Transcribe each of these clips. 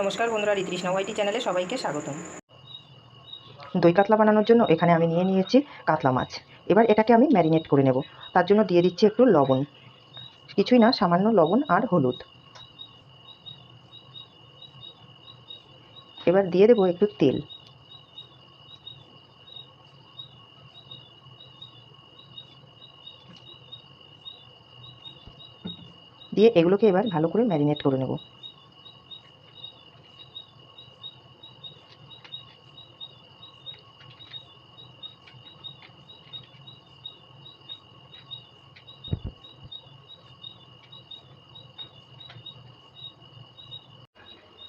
নমস্কার বন্ধুরা রীতিকৃষ্ণ ওয়াইটি চ্যানেলে সবাইকে স্বাগতম। দই কাতলা বানানোর জন্য এখানে আমি নিয়ে নিয়েছি কাতলা মাছ। এবার এটাকে আমি ম্যারিনেট করে নেব। তার জন্য দিয়ে দিচ্ছি একটু লবণ। কিছুই না, সামান্য লবণ আর হলুদ। এবার দিয়ে দেবো একটু তেল। দিয়ে এগুলোকে এবার ভালো করে ম্যারিনেট করে নেব।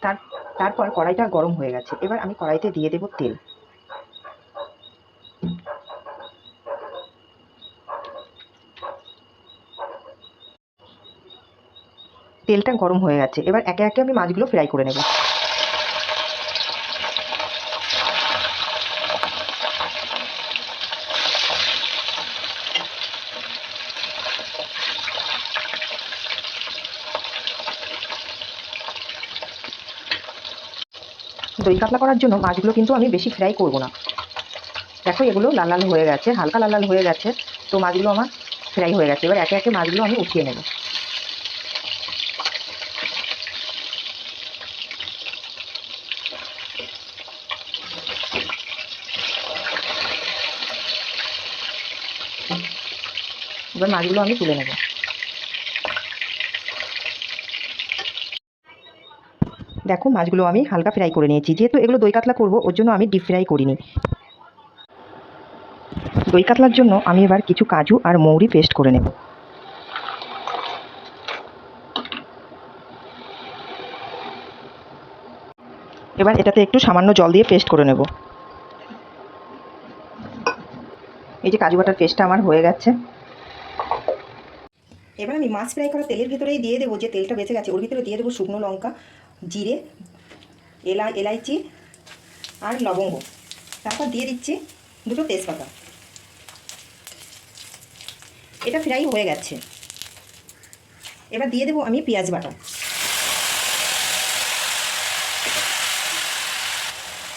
তার, তারপর কড়াইটা গরম হয়ে গেছে। এবার আমি কড়াইতে দিয়ে দেব তেল। তেলটা গরম হয়ে গেছে। এবার একে একে আমি মাছগুলো ফ্রাই করে নেব। দই কাতলা করার জন্য মাছগুলো কিন্তু আমি বেশি ফ্রাই করব না। দেখো এগুলো লাল লাল হয়ে গেছে, হালকা লাল লাল হয়ে গেছে, তো মাছগুলো আমার ফ্রাই হয়ে গেছে। এবার একে একে মাছগুলো আমি উঠিয়ে নেব। এবার মাছগুলো আমি তুলে নেব। দেখো মাছগুলো আমি হালকা ফ্রাই করে নিয়েছি। যেহেতু এগুলো দই কাতলা করব, ওর জন্য আমি ডিপ ফ্রাই করিনি। দই কাতলার জন্য আমি এবার কিছু কাজু আর মৌরি পেস্ট করে নেব। এবার এটাতে একটু সামান্য জল দিয়ে পেস্ট করে নেব। এই যে কাজু বাটার পেস্টটা আমার হয়ে গেছে। এবার আমি মাছ ফ্রাই করা তেলের ভিতরেই দিয়ে দেবো, যে তেলটা বেঁচে গেছে। ওর ভিতরে দিয়ে দেবো শুকনো লঙ্কা। জিরে, এলা, এলাইচি আর লবঙ্গ। তারপর দিয়ে দিচ্ছি দুটো তেজপাতা। এটা ফ্রাই হয়ে গেছে। এবার দিয়ে দেবো আমি পেঁয়াজ বাটা।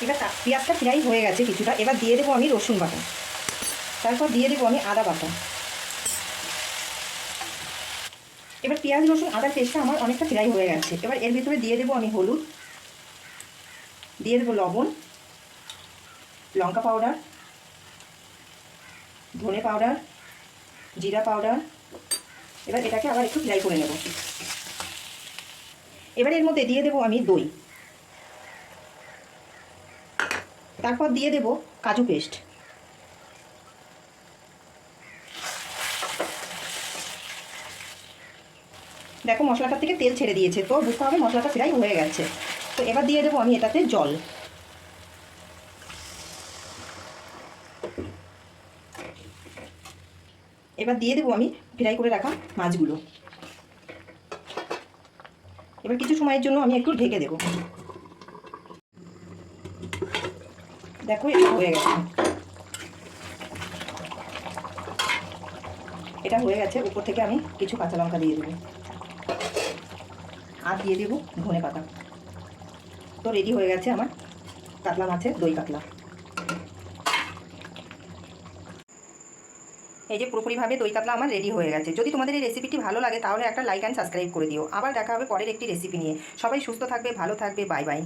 এবার পেঁয়াজটা ফ্রাই হয়ে গেছে কিছুটা। এবার দিয়ে দেবো আমি রসুন বাটা। তারপর দিয়ে দেবো আমি আদা বাটা। এবার পেঁয়াজ, রসুন আদার পেস্টটা আমার অনেকটা ফ্রাই হয়ে গেছে। এবার এর ভিতরে দিয়ে দেবো আমি হলুদ। দিয়ে দেবো লবণ, লঙ্কা পাউডার ধনে পাউডার জিরা পাউডার এবার এটাকে আবার একটু ফ্রাই করে নেব। এবার এর মধ্যে দিয়ে দেবো আমি দই। তারপর দিয়ে দেবো কাজু পেস্ট। দেখো মশলাটা থেকে তেল ছেড়ে দিয়েছে, তো বুঝতে হবে মশলাটা ফ্রাই হয়ে গেছে। তো এবার দিয়ে দেবো আমি এটাতে জল। এবার দিয়ে দেবো আমি ফ্রাই করে রাখা মাছগুলো। এবার কিছু সময়ের জন্য আমি একটু ঢেকে দেবো। দেখো, এটা হয়ে গেছে। এটা হয়ে গেছে, উপর থেকে আমি কিছু কাঁচা লঙ্কা দিয়ে দেবো। আর দিয়ে দেবো ধনে পাতা। তো রেডি হয়ে গেছে আমার কাতলা মাছের দই কাতলা। এই যে পুরোপুরিভাবে দই কাতলা আমার রেডি হয়ে গেছে। যদি তোমাদের এই রেসিপিটি ভালো লাগে, তাহলে একটা লাইক অ্যান্ড সাবস্ক্রাইব করে দিও। আবার দেখা হবে পরের একটি রেসিপি নিয়ে। সবাই সুস্থ থাকবে, ভালো থাকবে বাই বাই